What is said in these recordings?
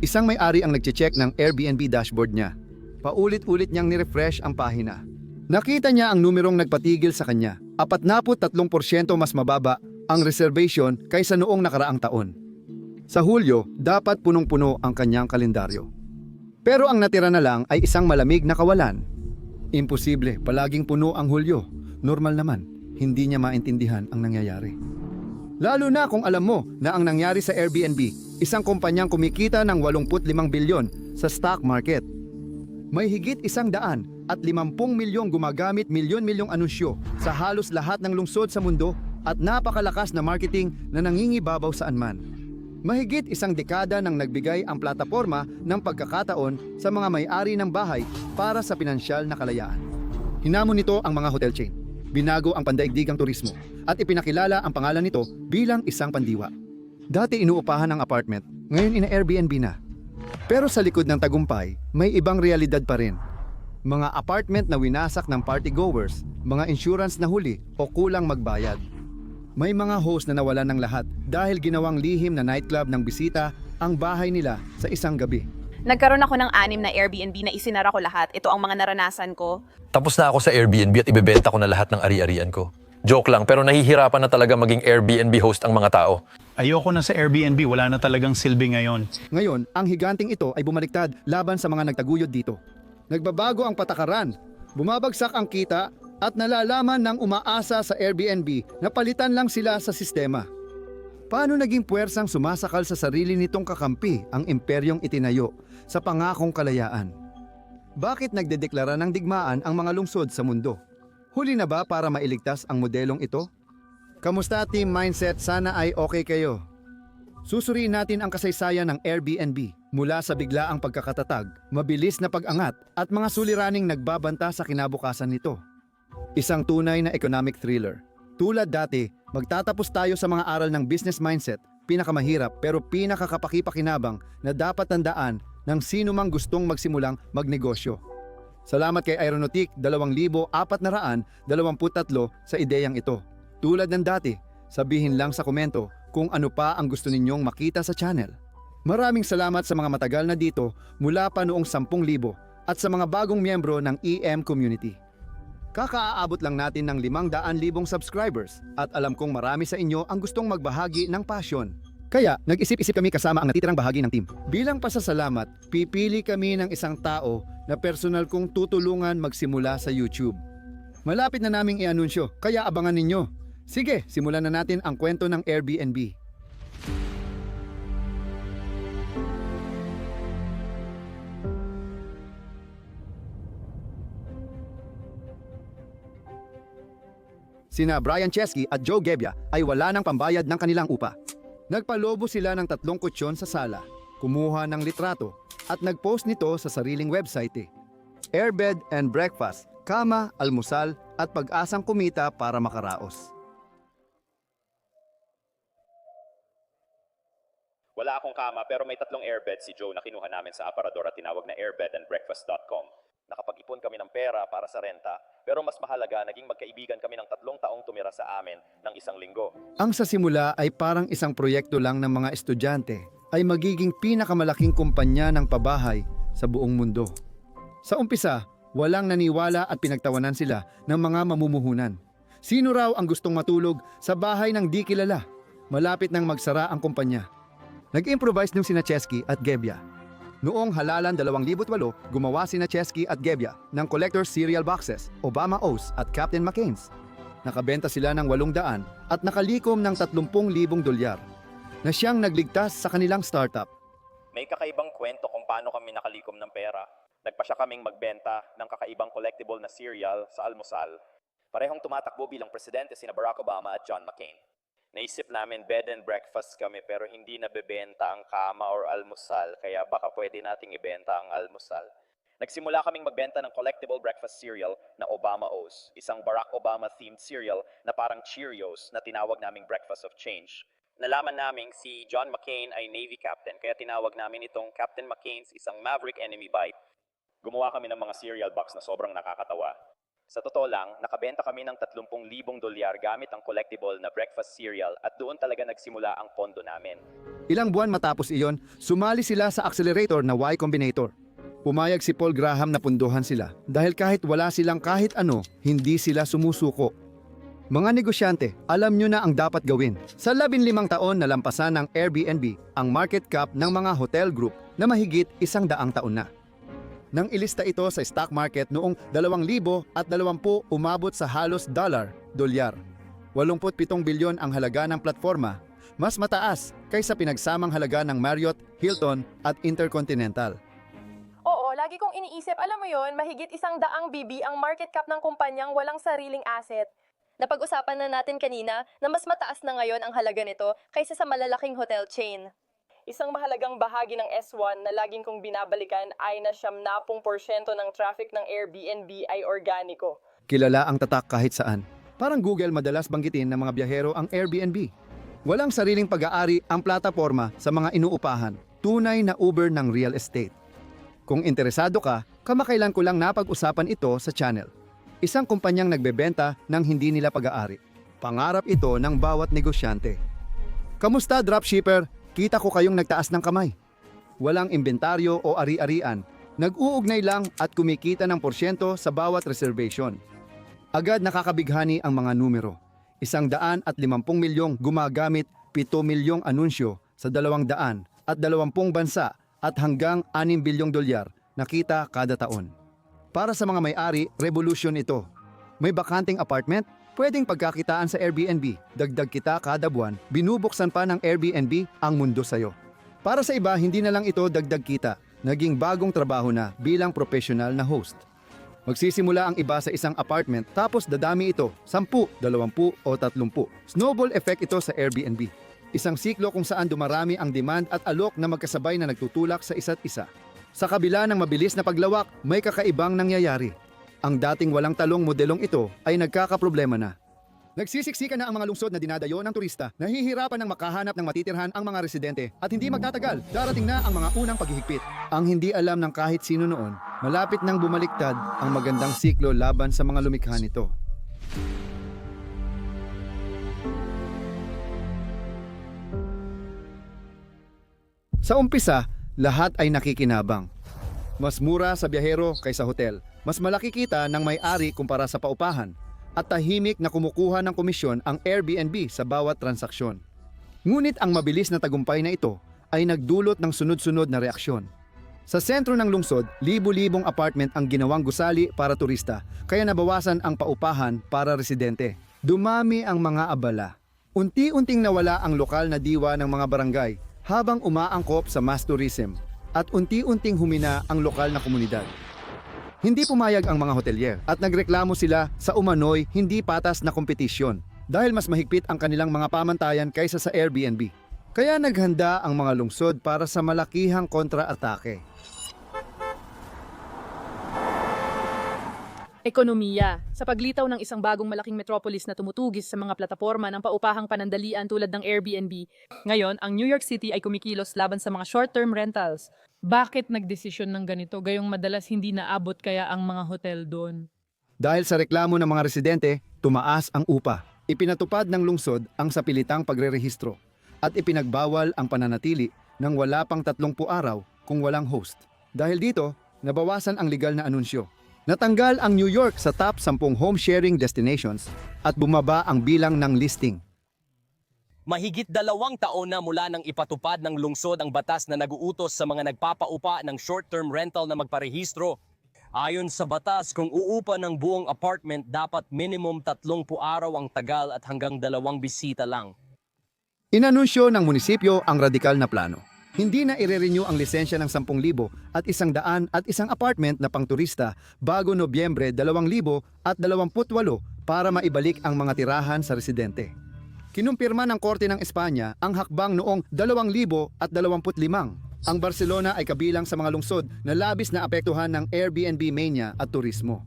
Isang may-ari ang nagche-check ng Airbnb dashboard niya. Paulit-ulit niyang nirefresh ang pahina. Nakita niya ang numerong nagpatigil sa kanya. 43% mas mababa ang reservation kaysa noong nakaraang taon. Sa Hulyo, dapat punong-puno ang kanyang kalendaryo. Pero ang natira na lang ay isang malamig na kawalan. Imposible, palaging puno ang Hulyo. Normal naman, hindi niya maintindihan ang nangyayari. Lalo na kung alam mo na ang nangyari sa Airbnb, isang kumpanyang kumikita ng 85 bilyon sa stock market. May higit isang daan at 50 milyong gumagamit milyon-milyong anunsyo sa halos lahat ng lungsod sa mundo at napakalakas na marketing na nangingibabaw saan man. Mahigit isang dekada nang nagbigay ang plataforma ng pagkakataon sa mga may-ari ng bahay para sa pinansyal na kalayaan. Hinamon nito ang mga hotel chain. Binago ang pandaigdigang turismo at ipinakilala ang pangalan nito bilang isang pandiwa. Dati inuupahan ang apartment, ngayon ina-Airbnb na. Pero sa likod ng tagumpay, may ibang realidad pa rin. Mga apartment na winasak ng partygoers, mga insurance na huli o kulang magbayad. May mga host na nawalan ng lahat dahil ginawang lihim na nightclub ng bisita ang bahay nila sa isang gabi. Nagkaroon ako ng anim na Airbnb na isinara ko lahat. Ito ang mga naranasan ko. Tapos na ako sa Airbnb at ibebenta ko na lahat ng ari-arian ko. Joke lang, pero nahihirapan na talaga maging Airbnb host ang mga tao. Ayoko na sa Airbnb, wala na talagang silbi ngayon. Ngayon, ang higanting ito ay bumaliktad laban sa mga nagtaguyod dito. Nagbabago ang patakaran, bumabagsak ang kita at nalalaman ng umaasa sa Airbnb na palitan lang sila sa sistema. Paano naging puwersang sumasakal sa sarili nitong kakampi ang imperyong itinayo sa pangakong kalayaan? Bakit nagdedeklara ng digmaan ang mga lungsod sa mundo? Huli na ba para mailigtas ang modelong ito? Kamusta team mindset? Sana ay okay kayo. Susuriin natin ang kasaysayan ng Airbnb mula sa biglaang pagkakatatag, mabilis na pag-angat at mga suliraning nagbabanta sa kinabukasan nito. Isang tunay na economic thriller. Tulad dati, magtatapos tayo sa mga aral ng business mindset, pinakamahirap pero pinakakapakipakinabang na dapat tandaan ng sino mang gustong magsimulang magnegosyo. Salamat kay Aeronautic 2,423 sa ideyang ito. Tulad ng dati, sabihin lang sa komento kung ano pa ang gusto ninyong makita sa channel. Maraming salamat sa mga matagal na dito mula pa noong 10,000 at sa mga bagong miyembro ng EM community. Kakaaabot lang natin ng 500,000 subscribers at alam kong marami sa inyo ang gustong magbahagi ng passion. Kaya nag-isip-isip kami kasama ang natitirang bahagi ng team. Bilang pasasalamat, pipili kami ng isang tao na personal kong tutulungan magsimula sa YouTube. Malapit na naming i-anunsyo, kaya abangan ninyo. Sige, simulan na natin ang kwento ng Airbnb. Sina Brian Chesky at Joe Gebbia ay wala ng pambayad ng kanilang upa. Nagpalobo sila ng tatlong kutsyon sa sala, kumuha ng litrato, at nagpost nito sa sariling website eh. Airbed and breakfast, kama, almusal, at pag-asang kumita para makaraos. Wala akong kama pero may tatlong airbed si Joe na kinuha namin sa aparador at tinawag na airbedandbreakfast.com. Nakapag-ipon kami ng pera para sa renta pero mas mahalaga naging magkaibigan kami ng tatlong taong tumira sa amin ng isang linggo. Ang sa simula ay parang isang proyekto lang ng mga estudyante ay magiging pinakamalaking kumpanya ng pabahay sa buong mundo. Sa umpisa, walang naniwala at pinagtawanan sila ng mga mamumuhunan. Sino raw ang gustong matulog sa bahay ng di kilala? Malapit nang magsara ang kumpanya. Nag-improvise nung sina Chesky at Gebbia. Noong halalan 2008, gumawa sina Chesky at Gebbia ng collector cereal boxes, Obama O's at Captain McCain's. Nakabenta sila ng 800 at nakalikom ng 30,000 dolyar na siyang nagligtas sa kanilang startup. May kakaibang kwento kung paano kami nakalikom ng pera. Nagpa siya kaming magbenta ng kakaibang collectible na cereal sa almusal. Parehong tumatakbo bilang presidente sina Barack Obama at John McCain. Naisip namin bed and breakfast kami pero hindi nabebenta ang kama or almusal kaya baka pwede nating ibenta ang almusal. Nagsimula kaming magbenta ng collectible breakfast cereal na Obama O's, isang Barack Obama themed cereal na parang Cheerios na tinawag naming Breakfast of Change. Nalaman naming si John McCain ay Navy Captain kaya tinawag namin itong Captain McCain's isang Maverick Enemy Bite. Gumawa kami ng mga cereal box na sobrang nakakatawa. Sa totoo lang, nakabenta kami ng 30,000 dolyar gamit ang collectible na breakfast cereal at doon talaga nagsimula ang pondo namin. Ilang buwan matapos iyon, sumali sila sa accelerator na Y Combinator. Pumayag si Paul Graham na punduhan sila dahil kahit wala silang kahit ano, hindi sila sumusuko. Mga negosyante, alam nyo na ang dapat gawin. Sa 15 taon na lampasan ng Airbnb ang market cap ng mga hotel group na mahigit isang daang taon na. Nang ilista ito sa stock market noong 2020 umabot sa halos dollar, dolyar. 87 bilyon ang halaga ng platforma, mas mataas kaysa pinagsamang halaga ng Marriott, Hilton at Intercontinental. Oo, lagi kong iniisip, alam mo yon, mahigit isang daang BB ang market cap ng kumpanyang walang sariling asset. Napag-usapan na natin kanina na mas mataas na ngayon ang halaga nito kaysa sa malalaking hotel chain. Isang mahalagang bahagi ng S1 na laging kong binabalikan ay na siyam na porsyento ng traffic ng Airbnb ay organiko. Kilala ang tatak kahit saan. Parang Google madalas banggitin ng mga biyahero ang Airbnb. Walang sariling pag-aari ang plataforma sa mga inuupahan. Tunay na Uber ng real estate. Kung interesado ka, kamakailan ko lang napag-usapan ito sa channel. Isang kumpanyang nagbebenta ng hindi nila pag-aari. Pangarap ito ng bawat negosyante. Kamusta dropshipper? Kita ko kayong nagtaas ng kamay. Walang inventaryo o ari-arian. Nag-uugnay lang at kumikita ng porsyento sa bawat reservation. Agad nakakabighani ang mga numero. Isang daan at limampung milyong gumagamit, pito milyong anunsyo sa dalawang daan at dalawampung bansa at hanggang 6 bilyong dolyar nakita kada taon. Para sa mga may-ari, revolution ito. May bakanting apartment, pwedeng pagkakitaan sa Airbnb. Dagdag kita kada buwan, binubuksan pa ng Airbnb ang mundo sayo. Para sa iba, hindi na lang ito dagdag kita. Naging bagong trabaho na bilang professional na host. Magsisimula ang iba sa isang apartment tapos dadami ito, 10, 20 o 30. Snowball effect ito sa Airbnb. Isang siklo kung saan dumarami ang demand at alok na magkasabay na nagtutulak sa isa't isa. Sa kabila ng mabilis na paglawak, may kakaibang nangyayari. Ang dating walang talong modelong ito ay nagkakaproblema na. Nagsisiksika na ang mga lungsod na dinadayo ng turista. Nahihirapan ng makahanap ng matitirhan ang mga residente at hindi magtatagal, darating na ang mga unang paghihigpit. Ang hindi alam ng kahit sino noon, malapit nang bumaliktad ang magandang siklo laban sa mga lumikha nito. Sa umpisa, lahat ay nakikinabang. Mas mura sa biyahero kaysa hotel. Mas malaki kita ng may-ari kumpara sa paupahan. At tahimik na kumukuha ng komisyon ang Airbnb sa bawat transaksyon. Ngunit ang mabilis na tagumpay na ito ay nagdulot ng sunod-sunod na reaksyon. Sa sentro ng lungsod, libu-libong apartment ang ginawang gusali para turista, kaya nabawasan ang paupahan para residente. Dumami ang mga abala. Unti-unting nawala ang lokal na diwa ng mga barangay habang umaangkop sa mass tourism at unti-unting humina ang lokal na komunidad. Hindi pumayag ang mga hotelier at nagreklamo sila sa umano'y hindi patas na kompetisyon dahil mas mahigpit ang kanilang mga pamantayan kaysa sa Airbnb. Kaya naghanda ang mga lungsod para sa malakihang kontra-atake. Ekonomiya. Sa paglitaw ng isang bagong malaking metropolis na tumutugis sa mga plataforma ng paupahang panandalian tulad ng Airbnb, ngayon ang New York City ay kumikilos laban sa mga short-term rentals. Bakit nagdesisyon ng ganito gayong madalas hindi naabot kaya ang mga hotel doon? Dahil sa reklamo ng mga residente, tumaas ang upa. Ipinatupad ng lungsod ang sapilitang pagrerehistro at ipinagbawal ang pananatili ng wala pang 30 araw kung walang host. Dahil dito, nabawasan ang legal na anunsyo. Natanggal ang New York sa top 10 home sharing destinations at bumaba ang bilang ng listing. Mahigit dalawang taon na mula nang ipatupad ng lungsod ang batas na naguutos sa mga nagpapaupa ng short-term rental na magparehistro. Ayon sa batas, kung uupa ng buong apartment, dapat minimum 30 araw ang tagal at hanggang dalawang bisita lang. Inanunsyo ng munisipyo ang radikal na plano. Hindi na ire-renew ang lisensya ng 10,000 at isang daan at isang apartment na pangturista bago Nobyembre 2028 para maibalik ang mga tirahan sa residente. Kinumpirma ng Korte ng Espanya ang hakbang noong 2025. Ang Barcelona ay kabilang sa mga lungsod na labis na apektuhan ng Airbnb mania at turismo.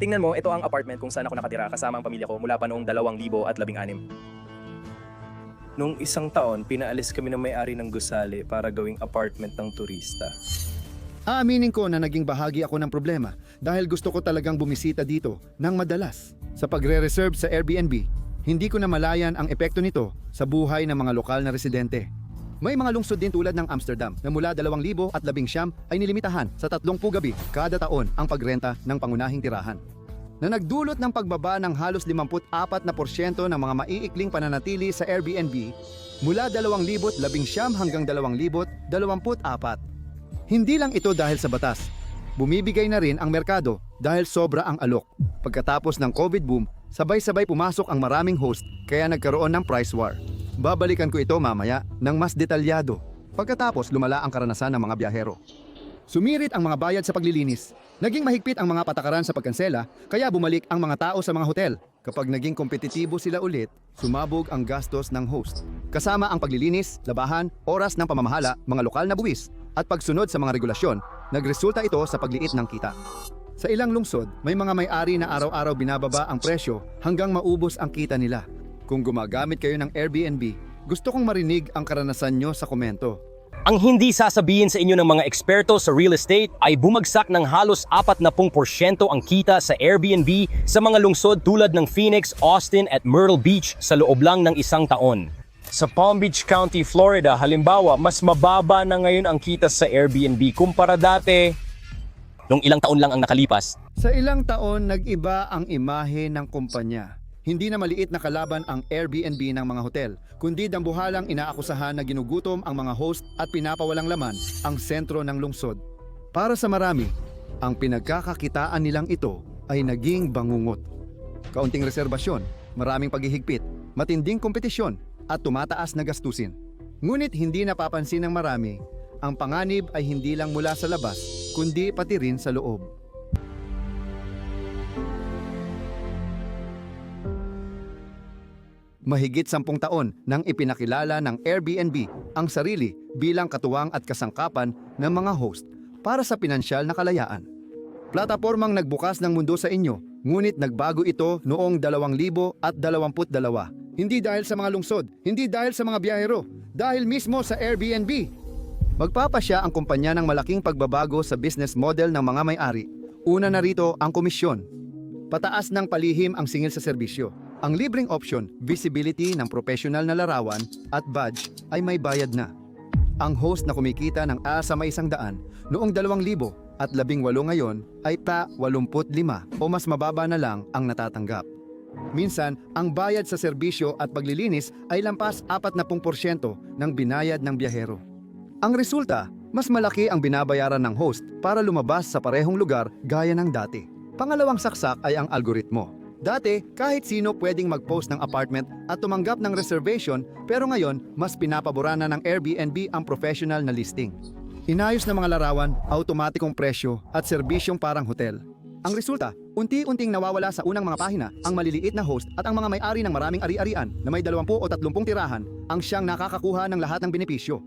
Tingnan mo, ito ang apartment kung saan ako nakatira kasama ang pamilya ko mula pa noong 2016. Nung isang taon, pinaalis kami ng may-ari ng gusali para gawing apartment ng turista. Aaminin ko na naging bahagi ako ng problema dahil gusto ko talagang bumisita dito ng madalas. Sa pagre-reserve sa Airbnb, hindi ko na malayan ang epekto nito sa buhay ng mga lokal na residente. May mga lungsod din tulad ng Amsterdam na mula 2019 ay nilimitahan sa 30 gabi kada taon ang pagrenta ng pangunahing tirahan na nagdulot ng pagbaba ng halos 54% na porsyento ng mga maiikling pananatili sa Airbnb mula 2019 hanggang 2024. Hindi lang ito dahil sa batas. Bumibigay na rin ang merkado dahil sobra ang alok. Pagkatapos ng COVID boom, sabay-sabay pumasok ang maraming host kaya nagkaroon ng price war. Babalikan ko ito mamaya ng mas detalyado. Pagkatapos lumala ang karanasan ng mga biyahero. Sumirit ang mga bayad sa paglilinis. Naging mahigpit ang mga patakaran sa pagkansela, kaya bumalik ang mga tao sa mga hotel. Kapag naging kompetitibo sila ulit, sumabog ang gastos ng host. Kasama ang paglilinis, labahan, oras ng pamamahala, mga lokal na buwis, at pagsunod sa mga regulasyon, nagresulta ito sa pagliit ng kita. Sa ilang lungsod, may mga may-ari na araw-araw binababa ang presyo hanggang maubos ang kita nila. Kung gumagamit kayo ng Airbnb, gusto kong marinig ang karanasan nyo sa komento. Ang hindi sasabihin sa inyo ng mga eksperto sa real estate ay bumagsak ng halos 40% ang kita sa Airbnb sa mga lungsod tulad ng Phoenix, Austin at Myrtle Beach sa loob lang ng isang taon. Sa Palm Beach County, Florida, halimbawa, mas mababa na ngayon ang kita sa Airbnb kumpara dati nung ilang taon lang ang nakalipas. Sa ilang taon, nag-iba ang imahe ng kumpanya. Hindi na maliit na kalaban ang Airbnb ng mga hotel, kundi dambuhalang inaakusahan na ginugutom ang mga host at pinapawalang laman ang sentro ng lungsod. Para sa marami, ang pinagkakakitaan nilang ito ay naging bangungot. Kaunting reserbasyon, maraming paghihigpit, matinding kompetisyon at tumataas na gastusin. Ngunit hindi napapansin ng marami, ang panganib ay hindi lang mula sa labas, kundi pati rin sa loob. Mahigit sampung taon nang ipinakilala ng Airbnb ang sarili bilang katuwang at kasangkapan ng mga host para sa pinansyal na kalayaan. Platapormang nagbukas ng mundo sa inyo, ngunit nagbago ito noong 2022. Hindi dahil sa mga lungsod, hindi dahil sa mga biyahero, dahil mismo sa Airbnb. Magpapasya ang kumpanya ng malaking pagbabago sa business model ng mga may-ari. Una na rito ang komisyon. Pataas ng palihim ang singil sa serbisyo. Ang libreng option, visibility ng professional na larawan at badge ay may bayad na. Ang host na kumikita ng asa may isang daan noong 2000 at labing walo ngayon ay pa 85 o mas mababa na lang ang natatanggap. Minsan, ang bayad sa serbisyo at paglilinis ay lampas 40% ng binayad ng biyahero. Ang resulta, mas malaki ang binabayaran ng host para lumabas sa parehong lugar gaya ng dati. Pangalawang saksak ay ang algoritmo. Dati, kahit sino pwedeng mag-post ng apartment at tumanggap ng reservation pero ngayon, mas pinapabura na ng Airbnb ang professional na listing. Inayos na mga larawan, automatikong presyo at serbisyong parang hotel. Ang resulta, unti-unting nawawala sa unang mga pahina ang maliliit na host at ang mga may-ari ng maraming ari-arian na may 20 o 30 tirahan ang siyang nakakakuha ng lahat ng benepisyo.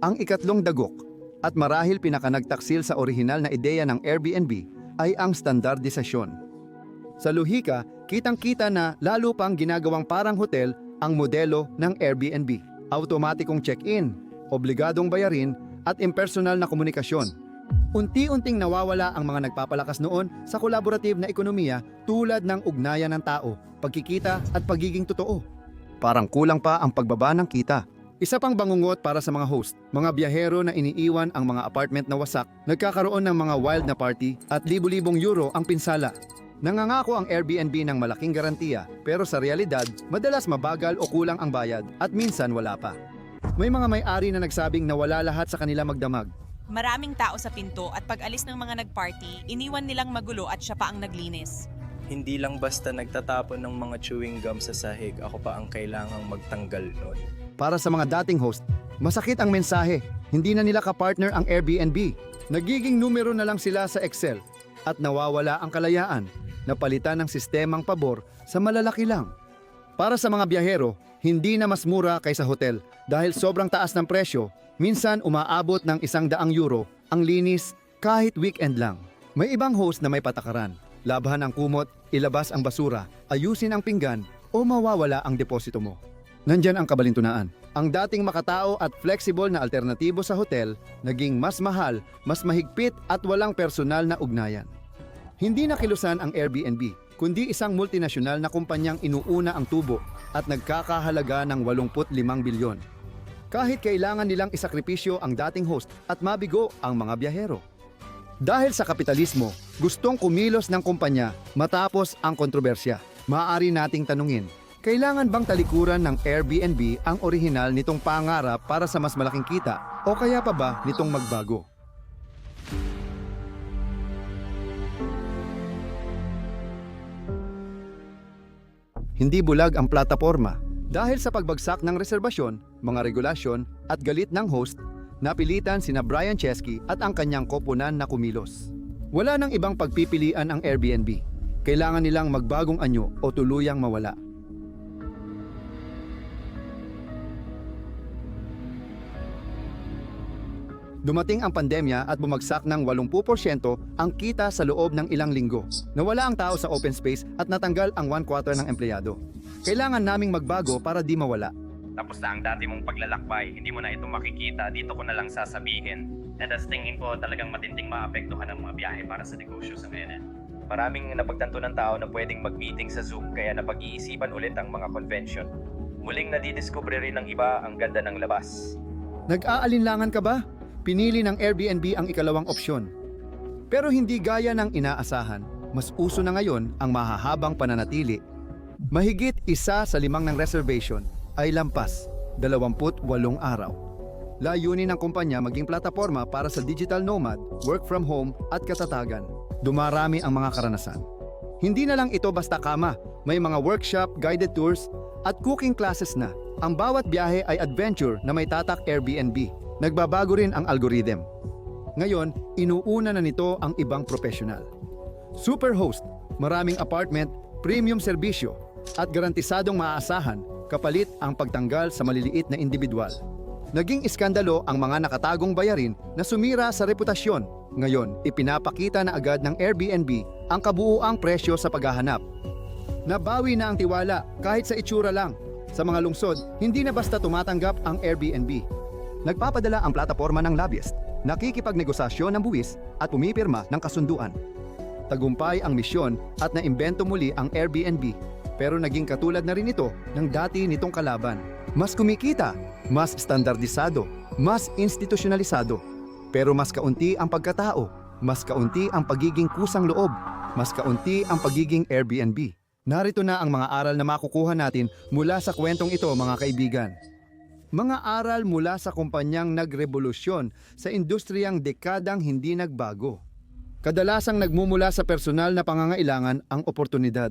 Ang ikatlong dagok at marahil pinakanagtaksil sa orihinal na ideya ng Airbnb ay ang standardisasyon. Sa Luhika, kitang-kita na lalo pang ginagawang parang hotel ang modelo ng Airbnb. Automatikong check-in, obligadong bayarin at impersonal na komunikasyon. Unti-unting nawawala ang mga nagpapalakas noon sa kolaborative na ekonomiya tulad ng ugnayan ng tao, pagkikita at pagiging totoo. Parang kulang pa ang pagbaba ng kita. Isa pang bangungot para sa mga host, mga biyahero na iniiwan ang mga apartment na wasak, nagkakaroon ng mga wild na party at libu-libong euro ang pinsala. Nangangako ang Airbnb ng malaking garantiya pero sa realidad, madalas mabagal o kulang ang bayad at minsan wala pa. May mga may-ari na nagsabing nawala lahat sa kanila magdamag. Maraming tao sa pinto at pag alis ng mga nagparty, iniwan nilang magulo at siya pa ang naglinis. Hindi lang basta nagtatapon ng mga chewing gum sa sahig, ako pa ang kailangang magtanggal nun. Para sa mga dating host, masakit ang mensahe. Hindi na nila kapartner ang Airbnb. Nagiging numero na lang sila sa Excel at nawawala ang kalayaan na palitan ng sistemang pabor sa malalaki lang. Para sa mga biyahero, hindi na mas mura kaysa hotel dahil sobrang taas ng presyo, minsan umaabot ng isang daang euro ang linis kahit weekend lang. May ibang host na may patakaran. Labahan ang kumot, ilabas ang basura, ayusin ang pinggan o mawawala ang deposito mo. Nandyan ang kabalintunaan. Ang dating makatao at flexible na alternatibo sa hotel, naging mas mahal, mas mahigpit at walang personal na ugnayan. Hindi nakilusan ang Airbnb, kundi isang multinasyonal na kumpanyang inuuna ang tubo at nagkakahalaga ng 85 bilyon. Kahit kailangan nilang isakripisyo ang dating host at mabigo ang mga biyahero. Dahil sa kapitalismo, gustong kumilos ng kumpanya matapos ang kontrobersya. Maaari nating tanungin, kailangan bang talikuran ng Airbnb ang orihinal nitong pangarap para sa mas malaking kita o kaya pa ba nitong magbago? Hindi bulag ang plataforma. Dahil sa pagbagsak ng reserbasyon, mga regulasyon at galit ng host, napilitan sina Brian Chesky at ang kanyang koponan na kumilos. Wala nang ibang pagpipilian ang Airbnb. Kailangan nilang magbagong anyo o tuluyang mawala. Dumating ang pandemya at bumagsak ng 80% ang kita sa loob ng ilang linggo. Nawala ang tao sa open space at natanggal ang one quarter ng empleyado. Kailangan naming magbago para di mawala. Tapos na ang dati mong paglalakbay, hindi mo na ito makikita, dito ko na lang sasabihin. And as tingin ko talagang matinding maapektuhan ang mga biyahe para sa negosyo sa ngayon. Maraming napagtanto ng tao na pwedeng mag-meeting sa Zoom kaya napag-iisipan ulit ang mga convention. Muling nadidiskubre rin ng iba ang ganda ng labas. Nag-aalinlangan ka ba? Pinili ng Airbnb ang ikalawang opsyon. Pero hindi gaya ng inaasahan, mas uso na ngayon ang mahahabang pananatili. Mahigit isa sa limang ng reservation ay lampas, 28 araw. Layunin ng kumpanya maging plataforma para sa digital nomad, work from home at katatagan. Dumarami ang mga karanasan. Hindi na lang ito basta kama, may mga workshop, guided tours, at cooking classes na. Ang bawat biyahe ay adventure na may tatak Airbnb. Nagbabago rin ang algorithm. Ngayon, inuuna na nito ang ibang professional. Superhost, maraming apartment, premium serbisyo, at garantisadong maaasahan kapalit ang pagtanggal sa maliliit na individual. Naging iskandalo ang mga nakatagong bayarin na sumira sa reputasyon. Ngayon, ipinapakita na agad ng Airbnb ang kabuuang presyo sa paghahanap. Nabawi na ang tiwala kahit sa itsura lang. Sa mga lungsod, hindi na basta tumatanggap ang Airbnb. Nagpapadala ang plataforma ng lobbyist, nakikipagnegosasyon ng buwis at pumipirma ng kasunduan. Tagumpay ang misyon at naimbento muli ang Airbnb pero naging katulad na rin ito ng dati nitong kalaban. Mas kumikita, mas standardisado, mas institusyonalisado. Pero mas kaunti ang pagkatao, mas kaunti ang pagiging kusang loob, mas kaunti ang pagiging Airbnb. Narito na ang mga aral na makukuha natin mula sa kwentong ito mga kaibigan. Mga aral mula sa kumpanyang nagrevolusyon sa industriyang dekadang hindi nagbago. Kadalasang nagmumula sa personal na pangangailangan ang oportunidad.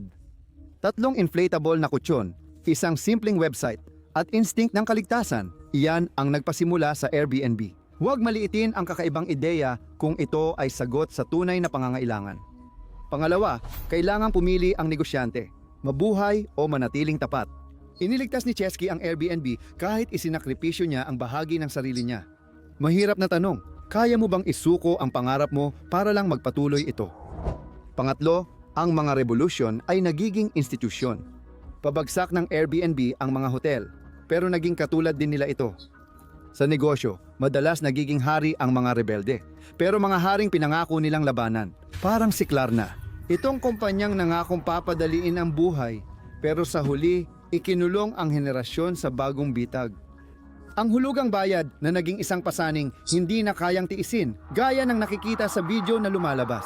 Tatlong inflatable na kutsyon, isang simpleng website, at instinct ng kaligtasan, iyan ang nagpasimula sa Airbnb. Huwag maliitin ang kakaibang ideya kung ito ay sagot sa tunay na pangangailangan. Pangalawa, kailangang pumili ang negosyante, mabuhay o manatiling tapat. Iniligtas ni Chesky ang Airbnb kahit isinakripisyo niya ang bahagi ng sarili niya. Mahirap na tanong, kaya mo bang isuko ang pangarap mo para lang magpatuloy ito? Pangatlo, ang mga revolution ay nagiging institusyon. Pabagsak ng Airbnb ang mga hotel, pero naging katulad din nila ito. Sa negosyo, madalas nagiging hari ang mga rebelde, pero mga haring pinangako nilang labanan. Parang si Klarna. Itong kumpanyang nangakong papadaliin ang buhay, pero sa huli, ikinulong ang henerasyon sa bagong bitag. Ang hulugang bayad na naging isang pasaning hindi na kayang tiisin, gaya ng nakikita sa video na lumalabas.